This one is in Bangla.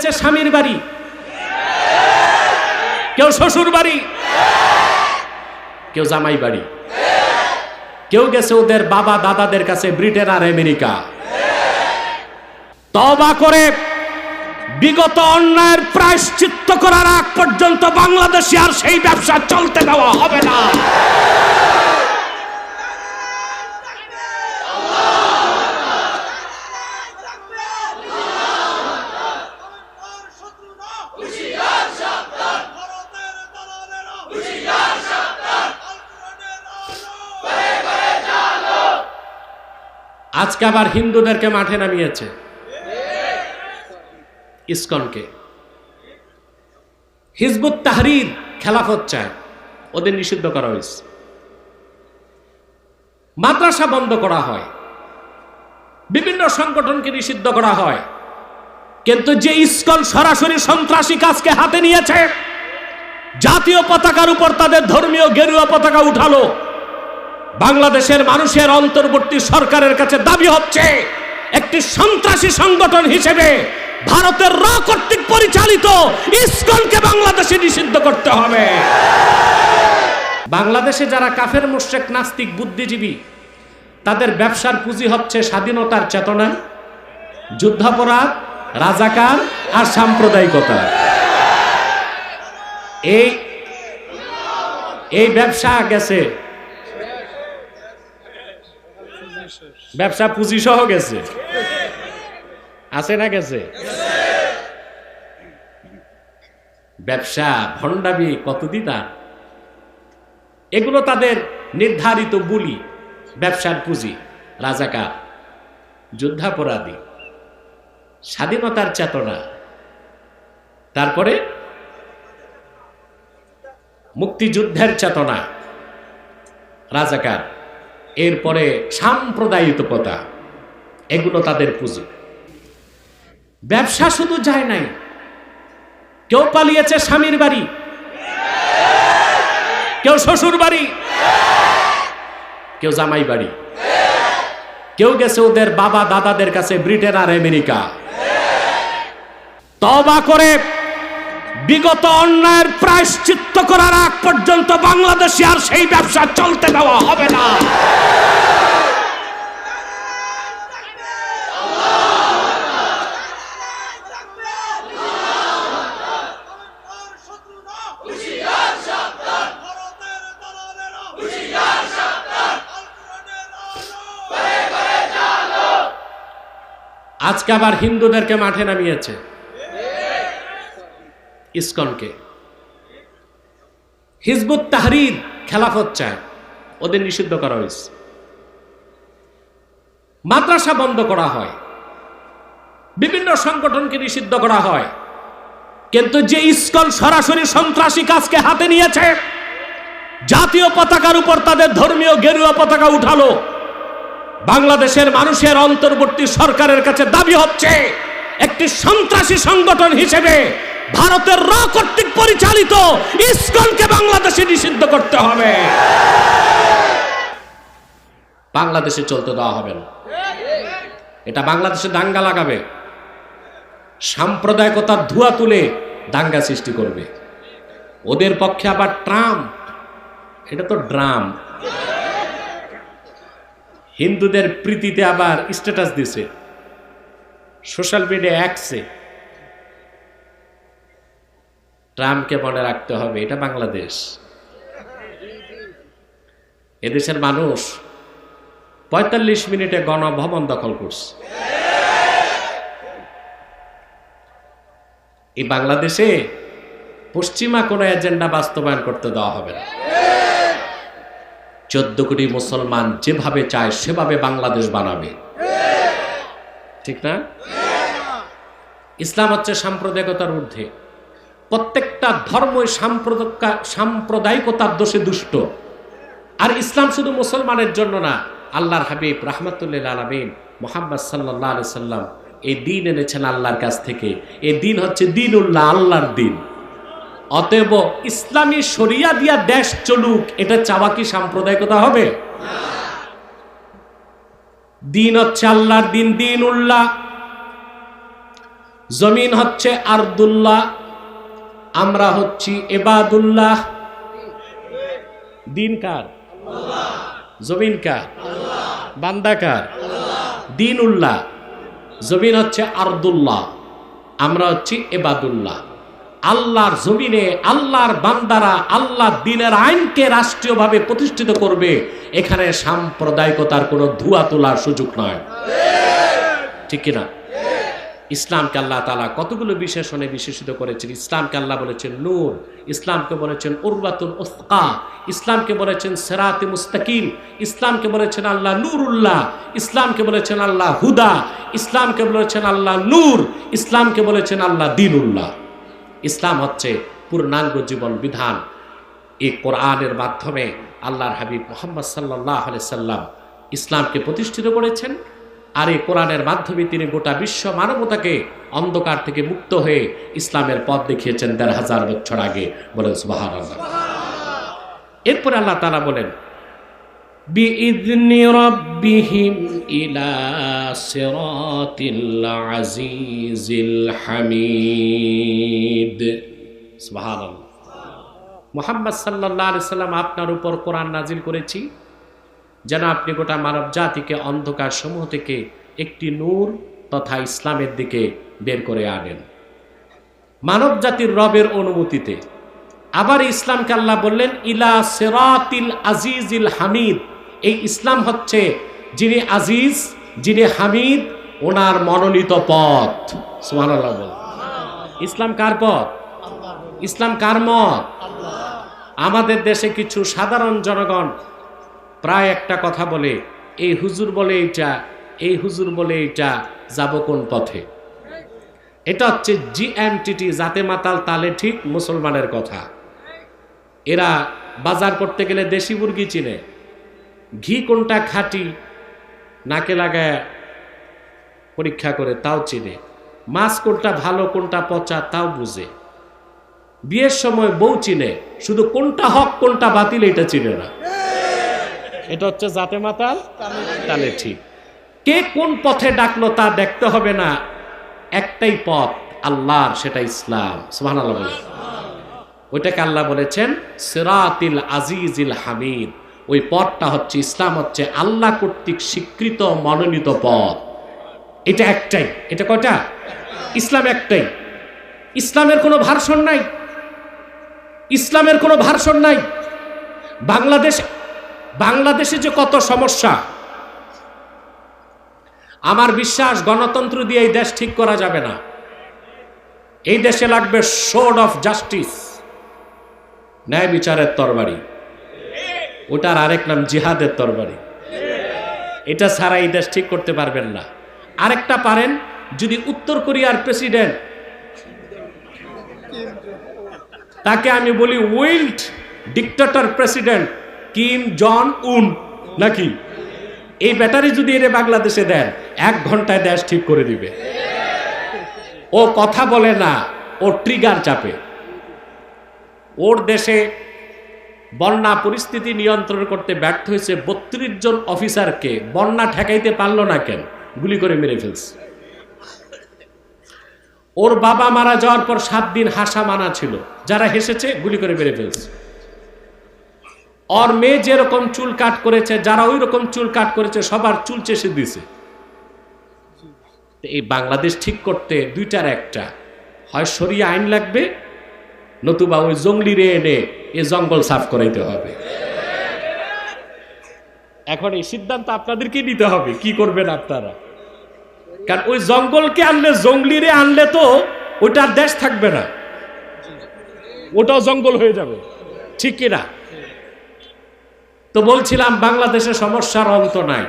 পালিয়েছে স্বামীর বাড়ি। কেউ শ্বশুর বাড়ি। কেউ জামাই বাড়ি। কেউ গেছে ওদের বাবা দাদাদের কাছে ব্রিটেন আর আমেরিকা। তবা করে বিগত অন্যায়ের প্রায়শ্চিত্ত করার আগ পর্যন্ত বাংলাদেশে আর সেই ব্যবসা চলতে দেওয়া হবে না। আজকে আবার হিন্দুদেরকে মাঠে নামিয়েছে। ইসকনকে। হিজবুত তাহরির খেলাফত চায়। ওদের নিষিদ্ধ করা হয়েছে। মাদ্রাসা বন্ধ করা হয়। বিভিন্ন সংগঠনকে নিষিদ্ধ করা হয়। কিন্তু যে ইসকন সরাসরি সন্ত্রাসী কাজকে হাতে নিয়েছে, জাতীয় পতাকার উপর তাদের ধর্মীয় গেরুয়া পতাকা উঠালো। বাংলাদেশের মানুষের অন্তর্বর্তী সরকারের কাছে দাবি হচ্ছে, একটি সন্ত্রাসী সংগঠন হিসেবে ভারতের র কর্তৃক পরিচালিত ইসকনকে বাংলাদেশে নিষিদ্ধ করতে হবে। বাংলাদেশে যারা কাফের মুশেক নাস্তিক, বুদ্ধিজীবী, তাদের ব্যবসার পুঁজি হচ্ছে স্বাধীনতার চেতনা, যুদ্ধাপরাধ, রাজাকার আর সাম্প্রদায়িকতা। এই এই ব্যবসা গেছে ব্যবসা পুঁজি সহ গেছে। আছে না গেছে? ব্যবসা ভণ্ডামি কতদিন আর এগুলো তাদের নির্ধারিত বুলি, ব্যবসার পুঁজি, রাজাকার, যুদ্ধাপরাধী, স্বাধীনতার চেতনা। তারপরে মুক্তিযুদ্ধের চেতনা, রাজাকার। এরপরে সাম্প্রদায়িকতা, এগুলো তাদের পুঁজি। ব্যবসা শুধু যায় নাই। কেউ পালিয়েছে স্বামীর বাড়ি। কেউ শ্বশুর বাড়ি। কেউ জামাই বাড়ি। কেউ গেছে ওদের বাবা দাদাদের কাছে ব্রিটেন আর আমেরিকা। তবা করে বিগত অন্যায়ের প্রায়শ্চিত্ত করার আগ পর্যন্ত বাংলাদেশে আর সেই ব্যবসা চলতে দেওয়া হবে না। আজকে আবার হিন্দুদেরকে মাঠে নামিয়েছে। ইসকনকে। হিজবুত তাহরির খেলাফত চায়। ওদের নিষিদ্ধ করা হয়েছে। মাদ্রাসা বন্ধ করা হয়। বিভিন্ন সংগঠনকে নিষিদ্ধ করা হয়। কিন্তু যে ইসকন সরাসরি সন্ত্রাসী কাজকে হাতে নিয়েছে, জাতীয় পতাকার উপর তাদের ধর্মীয় গেরুয়া পতাকা উঠালো। বাংলাদেশের মানুষের অন্তর্বর্তী সরকারের কাছে দাবি হচ্ছে, একটি সন্ত্রাসী সংগঠন হিসেবে ভারতের র কর্তৃক পরিচালিত ইসকনকে বাংলাদেশে নিষিদ্ধ করতে হবে। বাংলাদেশে চলতে দেওয়া হবে না। এটা বাংলাদেশে দাঙ্গা লাগাবে। সাম্প্রদায়িকতার ধোয়া তুলে দাঙ্গা সৃষ্টি করবে। ওদের পক্ষে আবার ট্রাম এটা তো ড্রাম। হিন্দুদের প্রীতিতে আবার স্ট্যাটাস দিছে। সোশ্যাল মিডিয়া অ্যাক্সে। ট্রাম্পকে মনে রাখতে হবে, এটা বাংলাদেশ। এদেশের মানুষ পঁয়তাল্লিশ মিনিটে গণভবন দখল করছে। এই বাংলাদেশে পশ্চিমা কোনো এজেন্ডা বাস্তবায়ন করতে দেওয়া হবে না। চোদ্দ কোটি মুসলমান যেভাবে চায়, সেভাবে বাংলাদেশ বানাবে। ঠিক না? ইসলাম হচ্ছে সাম্প্রদায়িকতার ঊর্ধ্বে। প্রত্যেকটা ধর্মই সাম্প্রদায়িকতার দোষে দুষ্ট। আর ইসলাম শুধু মুসলমানের জন্য না, আল্লাহর হাবিব রাহমাতুল্লিল আলমিন মোহাম্মদ সাল্লাহ আলি সাল্লাম এই দিন এনেছেন আল্লাহর কাছ থেকে। এই দিন হচ্ছে দিন উল্লাহ আল্লাহর দিন। অতএব ইসলামী শরিয়া দিয়া দেশ চলুক, এটা চাওয়া কি সাম্প্রদায়িকতা হবে? দিন হচ্ছে আল্লাহর দিন দিন উল্লাহ জমিন হচ্ছে আরদুল্লাহ। আমরা হচ্ছি এবাদুল্লাহ দিন কার? জমিন কার? বান্দা কার? দিন উল্লাহ জমিন হচ্ছে আরদুল্লাহ, আমরা হচ্ছি এবাদুল্লাহ আল্লাহর জমিনে আল্লাহর বান্দারা আল্লাহ দিনের আইনকে রাষ্ট্রীয়ভাবে প্রতিষ্ঠিত করবে, এখানে সাম্প্রদায়িকতার কোনো ধোয়া তোলার সুযোগ নয়। ঠিক কিনা? ইসলামকে আল্লাহ তালা কতগুলো বিশেষণে বিশেষিত করেছেন? ইসলামকে আল্লাহ বলেছেন নূর, ইসলামকে বলেছেন উরবাতুল ওস্কা ইসলামকে বলেছেন সেরাতে মুস্তাকিম, ইসলামকে বলেছেন আল্লাহ নূরুল্লাহ, ইসলামকে বলেছেন আল্লাহ হুদা, ইসলামকে বলেছেন আল্লাহ নূর, ইসলামকে বলেছেন আল্লাহ দিনুল্লাহ। ইসলাম হচ্ছে পূর্ণাঙ্গ জীবন বিধান। এই কোরআনের মাধ্যমে আল্লাহর হাবিব মোহাম্মদ সাল্লাহ সাল্লাম ইসলামকে প্রতিষ্ঠিত করেছেন। আর এই কোরআনের মাধ্যমে তিনি গোটা বিশ্ব মানবতাকে অন্ধকার থেকে মুক্ত হয়ে ইসলামের পথ দেখিয়েছেন দেড় হাজার বছর আগে বলেন সুবাহান এরপরে আল্লাহ তারা বলেন بإذن ربهم إلى صراط العزيز الحميد سبحان الله মোহাম্মদ সাল্লাহ আলি সাল্লাম আপনার উপর কোরআন নাজিল করেছি যেন আপনি গোটা মানব জাতিকে অন্ধকার সমূহ থেকে একটি নূর তথা ইসলামের দিকে বের করে আনেন। মানব জাতির রবের অনুমতিতে আবার ইসলামকে আল্লাহ বললেন, ইলা সেরাতিল আজিজিল হামিদ। এই ইসলাম হচ্ছে যিনি আজিজ, যিনি হামিদ, ওনার মনোনীত পথ। বল ইসলাম কার পথ? ইসলাম কার মত? আমাদের দেশে কিছু সাধারণ জনগণ প্রায় একটা কথা বলে, এই হুজুর বলে এইটা, এই হুজুর বলে এইটা, যাব কোন পথে? এটা হচ্ছে জি জিএমটিটি জাতে মাতাল তালে ঠিক মুসলমানের কথা। এরা বাজার করতে গেলে দেশি মুরগি চিনে। ঘি কোনটা খাঁটি, নাকে লাগায় পরীক্ষা করে তাও চিনে। মাছ কোনটা ভালো, কোনটা পচা, তাও বুঝে। বিয়ের সময় বউ চিনে, শুধু কোনটা হক, কোনটা বাতিল, এটা চিনে না। এটা হচ্ছে জাতে মাতাল তাহলে ঠিক। কে কোন পথে ডাকলো তা দেখতে হবে না। একটাই পথ, আল্লাহর, সেটা ইসলাম। সুবহানাল্লাহ বলে ওইটাকে আল্লাহ বলেছেন সিরাতিল আজিজিল হামিদ। ওই পথটা হচ্ছে ইসলাম, হচ্ছে আল্লাহ কর্তৃক স্বীকৃত, মনোনীত পথ। এটা একটাই। এটা কয়টা? ইসলাম একটাই। ইসলামের কোনো ভার্সন নাই। ইসলামের কোনো ভার্সন নাই। বাংলাদেশ বাংলাদেশে যে কত সমস্যা, আমার বিশ্বাস গণতন্ত্র দিয়ে এই দেশ ঠিক করা যাবে না। এই দেশে লাগবে শোড অফ জাস্টিস ন্যায় বিচারের তরবারি। ওটার আরেক নাম জিহাদের তরবারি। এটা ছাড়া এই দেশ ঠিক করতে পারবেন না। আরেকটা পারেন, যদি উত্তর কোরিয়ার প্রেসিডেন্ট, তাকে আমি বলি wild dictator president Kim Jong Un, নাকি? এই ব্যাটারি যদি এনে বাংলাদেশে দেন, এক ঘন্টায় দেশ ঠিক করে দিবে। ও কথা বলে না, ও ট্রিগার চাপে। ওর দেশে বন্যা পরিস্থিতি নিয়ন্ত্রণ করতে ব্যর্থ হয়েছে বত্রিশ জন অফিসারকে। বন্যা ঠেকাইতে পারল না কেন? গুলি করে মেরে ফেলছে। ওর বাবা মারা যাওয়ার পর সাত দিন হাসা মানা ছিল। যারা হেসেছে, গুলি করে মেরে ফেলছে। ওর মেয়ে যেরকম চুল কাট করেছে, যারা ওই রকম চুল কাট করেছে, সবার চুল চেষে দিছে এই বাংলাদেশ ঠিক করতে দুইটার একটা। হয় সরিয়ে আইন লাগবে, নতুবা ওই জঙ্গলি রে এনে এ জঙ্গল সাফ করাইতে হবে। এখন এই সিদ্ধান্ত আপনাদেরকে নিতে হবে, কি করবেন আপনারা? কারণ ওই জঙ্গলকে আনলে জঙ্গলিরে আনলে তো ওইটার দেশ থাকবে না। ওটাও জঙ্গল হয়ে যাবে। ঠিক কিনা? তো বলছিলাম বাংলাদেশে সমস্যার অন্ত নাই।